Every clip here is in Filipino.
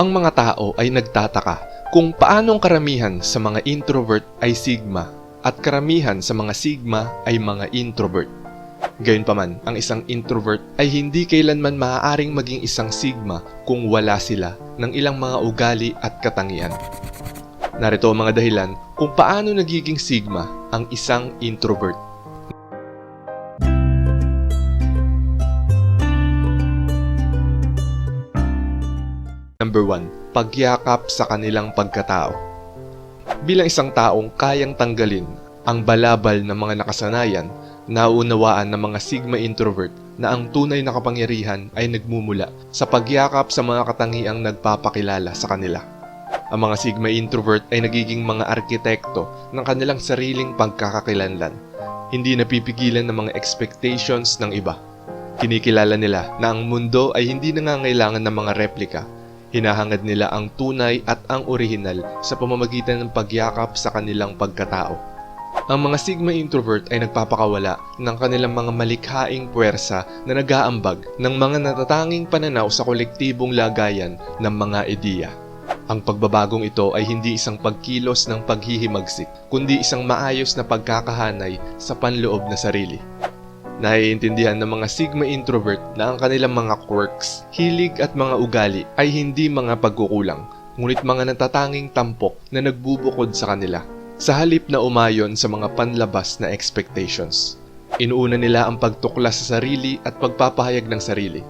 Ang mga tao ay nagtataka kung paanong karamihan sa mga introvert ay sigma at karamihan sa mga sigma ay mga introvert. Gayunpaman, ang isang introvert ay hindi kailanman maaaring maging isang sigma kung wala sila ng ilang mga ugali at katangian. Narito ang mga dahilan kung paano nagiging sigma ang isang introvert. Number 1. Pagyakap sa kanilang pagkatao. Bilang isang taong kayang tanggalin ang balabal ng mga nakasanayan, naunawaan ng mga Sigma introvert na ang tunay na kapangyarihan ay nagmumula sa pagyakap sa mga katangiang nagpapakilala sa kanila. Ang mga Sigma introvert ay nagiging mga arkitekto ng kanilang sariling pagkakakilanlan. Hindi napipigilan ng mga expectations ng iba. Kinikilala nila na ang mundo ay hindi nangangailangan ng mga replika Hinahangad nila ang tunay at ang orihinal sa pamamagitan ng pagyakap sa kanilang pagkatao. Ang mga Sigma introvert ay nagpapakawala ng kanilang mga malikhaing puwersa na nag-aambag ng mga natatanging pananaw sa kolektibong lagayan ng mga ideya. Ang pagbabagong ito ay hindi isang pagkilos ng paghihimagsik, kundi isang maayos na pagkakahanay sa panloob na sarili. Naiintindihan ng mga Sigma introvert na ang kanilang mga quirks, hilig at mga ugali ay hindi mga pagkukulang, ngunit mga natatanging tampok na nagbubukod sa kanila, sa halip na umayon sa mga panlabas na expectations. Inuuna nila ang pagtuklas sa sarili at pagpapahayag ng sarili.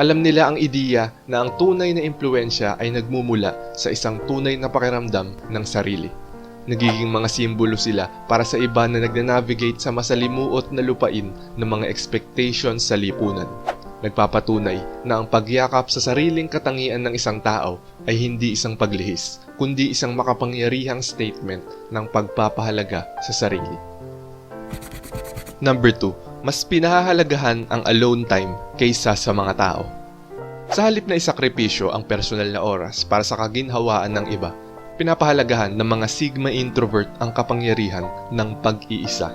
Alam nila ang ideya na ang tunay na impluensya ay nagmumula sa isang tunay na pakiramdam ng sarili nagiging mga simbolo sila para sa iba na nagnanavigate sa masalimuot na lupain ng mga expectations sa lipunan. Nagpapatunay na ang pagyakap sa sariling katangian ng isang tao ay hindi isang paglihis, kundi isang makapangyarihang statement ng pagpapahalaga sa sarili. Number 2. Mas pinahahalagahan ang alone time kaysa sa mga tao. Sa halip na isakripisyo ang personal na oras para sa kaginhawaan ng iba, pinapahalagahan ng mga Sigma introvert ang kapangyarihan ng pag-iisa.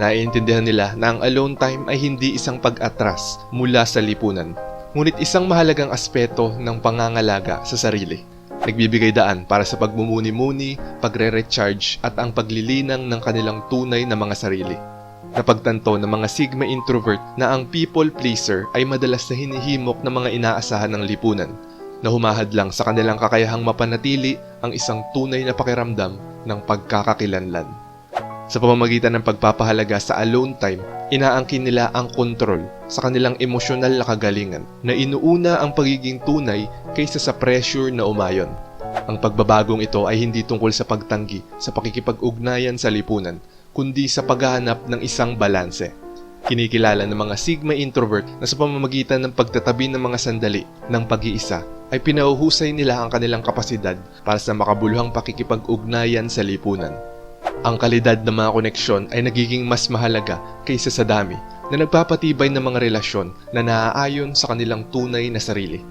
Naiintindihan nila na ang alone time ay hindi isang pag-atras mula sa lipunan, ngunit isang mahalagang aspeto ng pangangalaga sa sarili. Nagbibigay daan para sa pagmumuni-muni, pagre-recharge at ang paglilinang ng kanilang tunay na mga sarili. Napagtanto ng mga Sigma introvert na ang people pleaser ay madalas na hinihimok ng mga inaasahan ng lipunan na humahad lang sa kanilang kakayahang mapanatili ang isang tunay na pakiramdam ng pagkakakilanlan. Sa pamamagitan ng pagpapahalaga sa alone time, inaangkin nila ang kontrol sa kanilang emosyonal na kagalingan na inuuna ang pagiging tunay kaysa sa pressure na umayon. Ang pagbabagong ito ay hindi tungkol sa pagtanggi sa pakikipag-ugnayan sa lipunan, kundi sa paghahanap ng isang balanse. Kinikilala ng mga Sigma introvert na sa pamamagitan ng pagtatabi ng mga sandali ng pag-iisa ay pinauhusay nila ang kanilang kapasidad para sa makabuluhang pakikipag-ugnayan sa lipunan. Ang kalidad ng mga koneksyon ay nagiging mas mahalaga kaysa sa dami na nagpapatibay ng mga relasyon na naaayon sa kanilang tunay na sarili.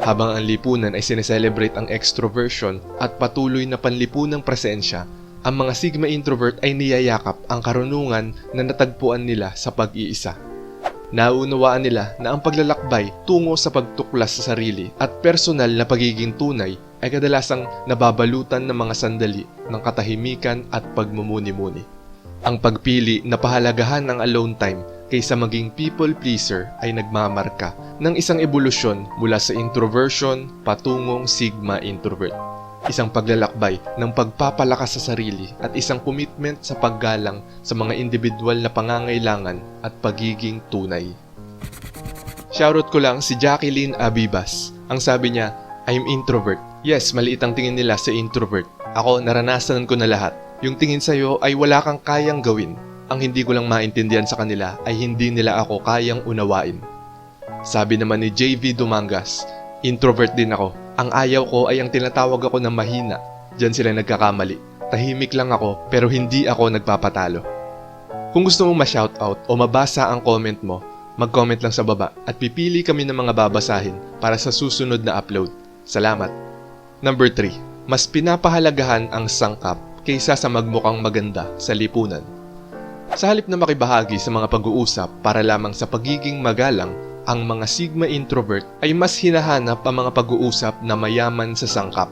Habang ang lipunan ay sineselebrate ang extroversion at patuloy na panlipunang presensya, ang mga Sigma introvert ay niyayakap ang karunungan na natagpuan nila sa pag-iisa. Naunawaan nila na ang paglalakbay tungo sa pagtuklas sa sarili at personal na pagiging tunay ay kadalasang nababalutan ng mga sandali ng katahimikan at pagmumuni-muni. Ang pagpili na pahalagahan ng alone time kaysa maging people pleaser ay nagmamarka ng isang ebolusyon mula sa introversion patungong sigma introvert isang paglalakbay ng pagpapalakas sa sarili at isang commitment sa paggalang sa mga individual na pangangailangan at pagiging tunay. Shoutout ko lang si Jacqueline Abibas. Ang sabi niya, I'm introvert. Yes, maliit ang tingin nila sa introvert. Ako, naranasan ko na lahat. Yung tingin sa'yo ay wala kang kayang gawin. Ang hindi ko lang maintindihan sa kanila ay hindi nila ako kayang unawain. Sabi naman ni JV Dumangas, introvert din ako ang ayaw ko ay ang tinatawag ako ng mahina. Diyan sila nagkakamali. Tahimik lang ako pero hindi ako nagpapatalo. Kung gusto mong ma-shoutout o mabasa ang comment mo, mag-comment lang sa baba at pipili kami ng mga babasahin para sa susunod na upload. Salamat. Number 3. Mas pinapahalagahan ang sangkap kaysa sa magmukhang maganda sa lipunan. Sa halip na makibahagi sa mga pag-uusap para lamang sa pagiging magalang, ang mga Sigma introvert ay mas hinahanap ang mga pag-uusap na mayaman sa sangkap.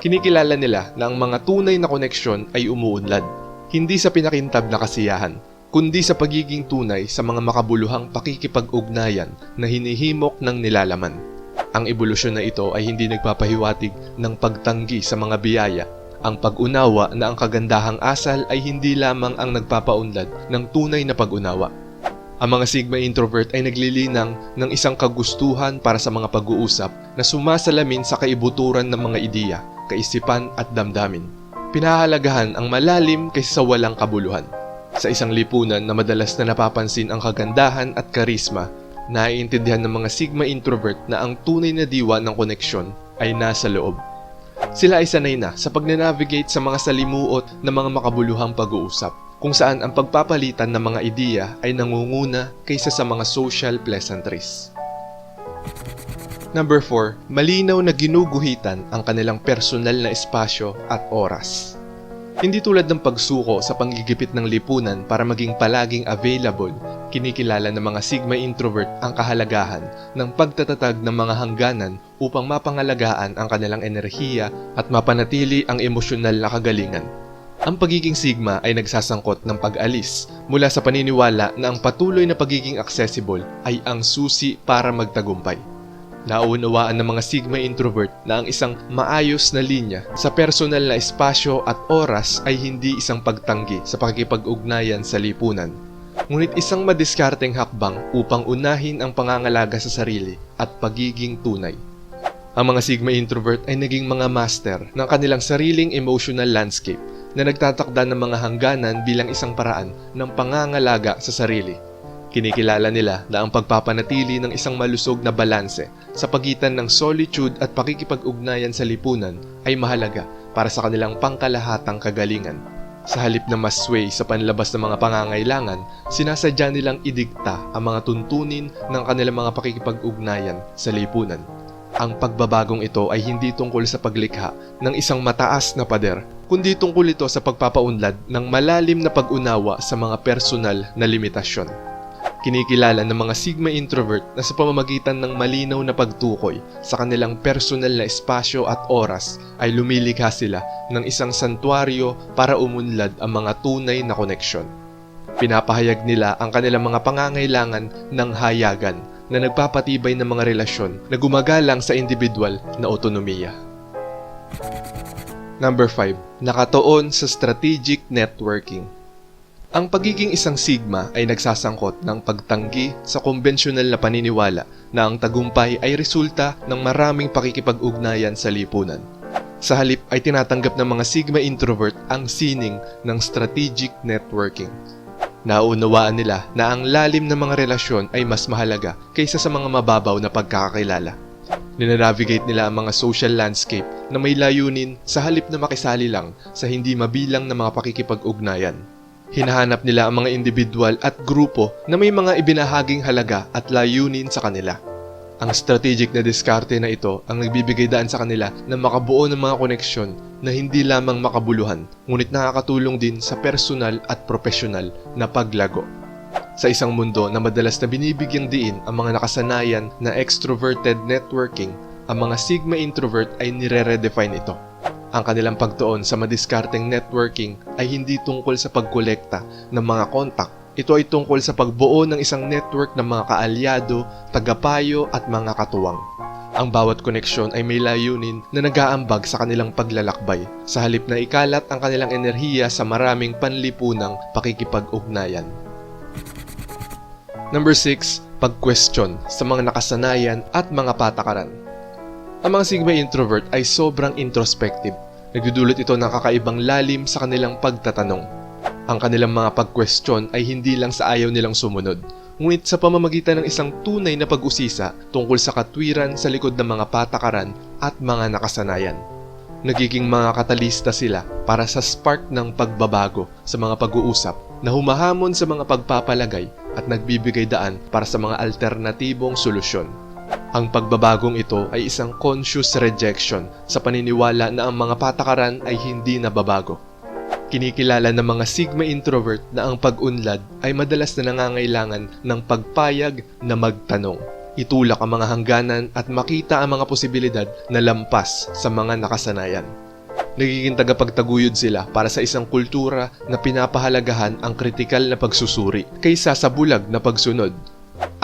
Kinikilala nila na ang mga tunay na koneksyon ay umuunlad, hindi sa pinakintab na kasiyahan, kundi sa pagiging tunay sa mga makabuluhang pakikipag-ugnayan na hinihimok ng nilalaman. Ang ebolusyon na ito ay hindi nagpapahiwatig ng pagtanggi sa mga biyaya, ang pag-unawa na ang kagandahang asal ay hindi lamang ang nagpapaunlad ng tunay na pag-unawa. Ang mga Sigma introvert ay naglilinang ng isang kagustuhan para sa mga pag-uusap na sumasalamin sa kaibuturan ng mga ideya, kaisipan at damdamin. Pinahalagahan ang malalim kaysa sa walang kabuluhan. Sa isang lipunan na madalas na napapansin ang kagandahan at karisma, naiintindihan ng mga Sigma introvert na ang tunay na diwa ng koneksyon ay nasa loob. Sila ay sanay na sa pagnanavigate sa mga salimuot ng mga makabuluhang pag-uusap kung saan ang pagpapalitan ng mga ideya ay nangunguna kaysa sa mga social pleasantries. Number 4, malinaw na ginuguhitan ang kanilang personal na espasyo at oras. Hindi tulad ng pagsuko sa panggigipit ng lipunan para maging palaging available, kinikilala ng mga Sigma introvert ang kahalagahan ng pagtatatag ng mga hangganan upang mapangalagaan ang kanilang enerhiya at mapanatili ang emosyonal na kagalingan. Ang pagiging Sigma ay nagsasangkot ng pag-alis mula sa paniniwala na ang patuloy na pagiging accessible ay ang susi para magtagumpay. Nauunawaan ng mga Sigma introvert na ang isang maayos na linya sa personal na espasyo at oras ay hindi isang pagtanggi sa pakikipag-ugnayan sa lipunan, ngunit isang madiskarteng hakbang upang unahin ang pangangalaga sa sarili at pagiging tunay. Ang mga Sigma introvert ay naging mga master ng kanilang sariling emotional landscape na nagtatakda ng mga hangganan bilang isang paraan ng pangangalaga sa sarili. Kinikilala nila na ang pagpapanatili ng isang malusog na balanse sa pagitan ng solitude at pakikipag-ugnayan sa lipunan ay mahalaga para sa kanilang pangkalahatang kagalingan. Sa halip na mas sway sa panlabas ng mga pangangailangan, sinasadya nilang idikta ang mga tuntunin ng kanilang mga pakikipag-ugnayan sa lipunan. Ang pagbabagong ito ay hindi tungkol sa paglikha ng isang mataas na pader, kundi tungkol ito sa pagpapaunlad ng malalim na pag-unawa sa mga personal na limitasyon. Kinikilala ng mga Sigma introvert na sa pamamagitan ng malinaw na pagtukoy sa kanilang personal na espasyo at oras ay lumilikha sila ng isang santuaryo para umunlad ang mga tunay na koneksyon. Pinapahayag nila ang kanilang mga pangangailangan ng hayagan na nagpapatibay ng mga relasyon na gumagalang sa individual na otonomiya. Number 5. Nakatoon sa strategic networking. Ang pagiging isang sigma ay nagsasangkot ng pagtanggi sa konbensyonal na paniniwala na ang tagumpay ay resulta ng maraming pakikipag-ugnayan sa lipunan. Sa halip ay tinatanggap ng mga sigma introvert ang sining ng strategic networking. Nauunawaan nila na ang lalim ng mga relasyon ay mas mahalaga kaysa sa mga mababaw na pagkakakilala. Ninanavigate nila ang mga social landscape na may layunin sa halip na makisali lang sa hindi mabilang na mga pakikipag-ugnayan. Hinahanap nila ang mga individual at grupo na may mga ibinahaging halaga at layunin sa kanila. Ang strategic na diskarte na ito ang nagbibigay daan sa kanila na makabuo ng mga koneksyon na hindi lamang makabuluhan, ngunit nakakatulong din sa personal at profesional na paglago. Sa isang mundo na madalas na binibigyang diin ang mga nakasanayan na extroverted networking, ang mga Sigma introvert ay nire-redefine ito. Ang kanilang pagtuon sa madiskarteng networking ay hindi tungkol sa pagkolekta ng mga kontak. Ito ay tungkol sa pagbuo ng isang network ng mga kaalyado, tagapayo at mga katuwang. Ang bawat koneksyon ay may layunin na nag-aambag sa kanilang paglalakbay, sa halip na ikalat ang kanilang enerhiya sa maraming panlipunang pakikipag-ugnayan. Number 6, pag-question sa mga nakasanayan at mga patakaran. Ang mga Sigma introvert ay sobrang introspective. Nagdudulot ito ng kakaibang lalim sa kanilang pagtatanong. Ang kanilang mga pag-question ay hindi lang sa ayaw nilang sumunod, ngunit sa pamamagitan ng isang tunay na pag-usisa tungkol sa katwiran sa likod ng mga patakaran at mga nakasanayan. Nagiging mga katalista sila para sa spark ng pagbabago sa mga pag-uusap na humahamon sa mga pagpapalagay at nagbibigay daan para sa mga alternatibong solusyon. Ang pagbabagong ito ay isang conscious rejection sa paniniwala na ang mga patakaran ay hindi nababago. Kinikilala ng mga Sigma introvert na ang pag-unlad ay madalas na nangangailangan ng pagpayag na magtanong. itulak ang mga hangganan at makita ang mga posibilidad na lampas sa mga nakasanayan. Nagiging tagapagtaguyod sila para sa isang kultura na pinapahalagahan ang kritikal na pagsusuri kaysa sa bulag na pagsunod.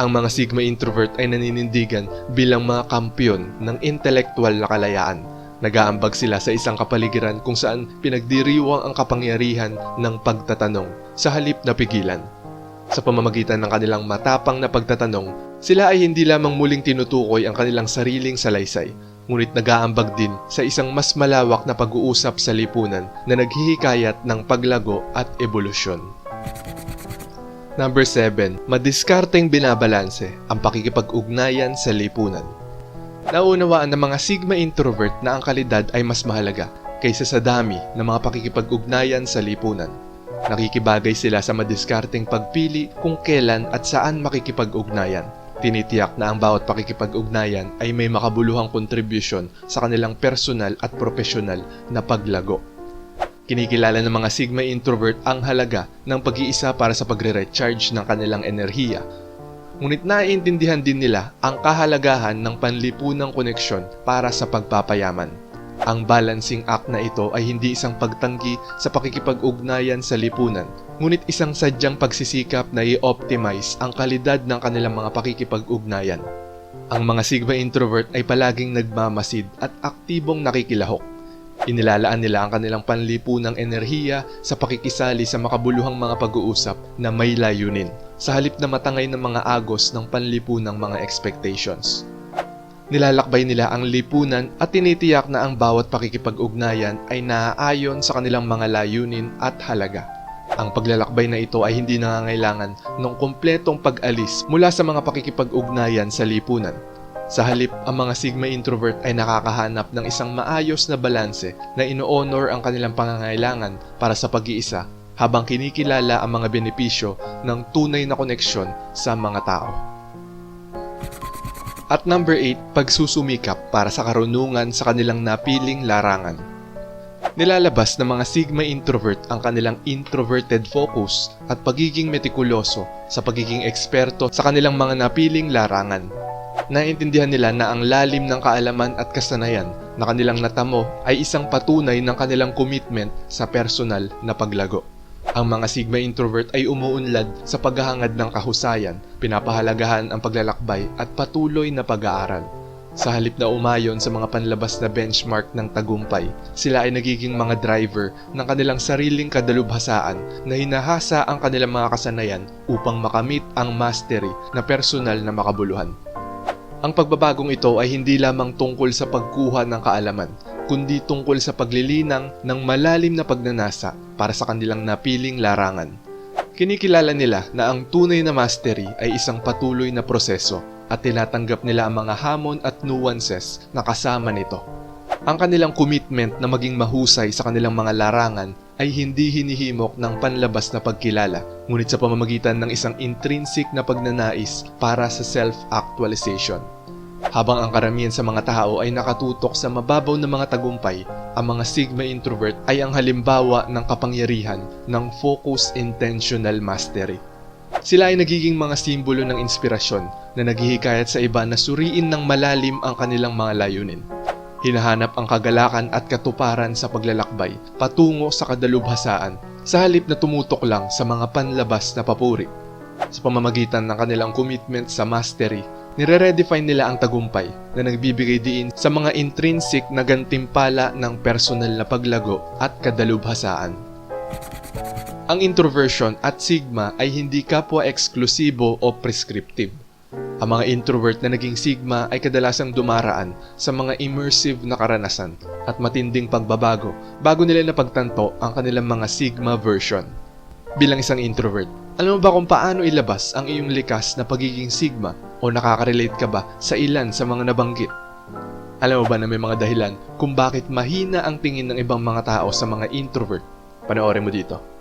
Ang mga Sigma introvert ay naninindigan bilang mga kampyon ng intelektual na kalayaan. Nagaambag sila sa isang kapaligiran kung saan pinagdiriwang ang kapangyarihan ng pagtatanong sa halip na pigilan. Sa pamamagitan ng kanilang matapang na pagtatanong, sila ay hindi lamang muling tinutukoy ang kanilang sariling salaysay, ngunit nag-aambag din sa isang mas malawak na pag-uusap sa lipunan na naghihikayat ng paglago at ebolusyon. Number 7. Madiskarteng binabalanse ang pakikipag-ugnayan sa lipunan. Naunawaan ng mga Sigma introvert na ang kalidad ay mas mahalaga kaysa sa dami ng mga pakikipag-ugnayan sa lipunan. Nakikibagay sila sa madiskarteng pagpili kung kailan at saan makikipag-ugnayan. Tinitiyak na ang bawat pakikipag-ugnayan ay may makabuluhang kontribusyon sa kanilang personal at profesional na paglago. Kinikilala ng mga Sigma introvert ang halaga ng pag-iisa para sa pagre-recharge ng kanilang enerhiya. Ngunit naiintindihan din nila ang kahalagahan ng panlipunang koneksyon para sa pagpapayaman. Ang balancing act na ito ay hindi isang pagtanggi sa pakikipag-ugnayan sa lipunan, ngunit isang sadyang pagsisikap na i-optimize ang kalidad ng kanilang mga pakikipag-ugnayan. Ang mga Sigma introvert ay palaging nagmamasid at aktibong nakikilahok. Inilalaan nila ang kanilang panlipunang enerhiya sa pakikisali sa makabuluhang mga pag-uusap na may layunin, sa halip na matangay ng mga agos ng panlipunang mga expectations. Nilalakbay nila ang lipunan at tinitiyak na ang bawat pakikipag-ugnayan ay naaayon sa kanilang mga layunin at halaga. Ang paglalakbay na ito ay hindi nangangailangan ng kompletong pag-alis mula sa mga pakikipag-ugnayan sa lipunan. Sa halip, ang mga Sigma introvert ay nakakahanap ng isang maayos na balanse na ino-honor ang kanilang pangangailangan para sa pag-iisa habang kinikilala ang mga benepisyo ng tunay na koneksyon sa mga tao. At number 8, pagsusumikap para sa karunungan sa kanilang napiling larangan. Nilalabas ng mga Sigma introvert ang kanilang introverted focus at pagiging metikuloso sa pagiging eksperto sa kanilang mga napiling larangan. Naintindihan nila na ang lalim ng kaalaman at kasanayan na kanilang natamo ay isang patunay ng kanilang commitment sa personal na paglago. Ang mga Sigma introvert ay umuunlad sa paghahangad ng kahusayan, pinapahalagahan ang paglalakbay at patuloy na pag-aaral. Sa halip na umayon sa mga panlabas na benchmark ng tagumpay, sila ay nagiging mga driver ng kanilang sariling kadalubhasaan na hinahasa ang kanilang mga kasanayan upang makamit ang mastery na personal na makabuluhan. Ang pagbabagong ito ay hindi lamang tungkol sa pagkuha ng kaalaman, kundi tungkol sa paglilinang ng malalim na pagnanasa para sa kanilang napiling larangan. Kinikilala nila na ang tunay na mastery ay isang patuloy na proseso at tinatanggap nila ang mga hamon at nuances na kasama nito. Ang kanilang commitment na maging mahusay sa kanilang mga larangan ay hindi hinihimok ng panlabas na pagkilala, ngunit sa pamamagitan ng isang intrinsic na pagnanais para sa self-actualization. Habang ang karamihan sa mga tao ay nakatutok sa mababaw na mga tagumpay, ang mga Sigma introvert ay ang halimbawa ng kapangyarihan ng focus intentional mastery. Sila ay nagiging mga simbolo ng inspirasyon na naghihikayat sa iba na suriin ng malalim ang kanilang mga layunin. Hinahanap ang kagalakan at katuparan sa paglalakbay patungo sa kadalubhasaan sa halip na tumutok lang sa mga panlabas na papuri. Sa pamamagitan ng kanilang commitment sa mastery, nire-redefine nila ang tagumpay na nagbibigay diin sa mga intrinsic na gantimpala ng personal na paglago at kadalubhasaan. Ang introversion at sigma ay hindi kapwa eksklusibo o prescriptive. Ang mga introvert na naging sigma ay kadalasang dumaraan sa mga immersive na karanasan at matinding pagbabago bago nila napagtanto ang kanilang mga sigma version. Bilang isang introvert, alam mo ba kung paano ilabas ang iyong likas na pagiging sigma o nakaka-relate ka ba sa ilan sa mga nabanggit? Alam mo ba na may mga dahilan kung bakit mahina ang tingin ng ibang mga tao sa mga introvert? Panoorin mo dito.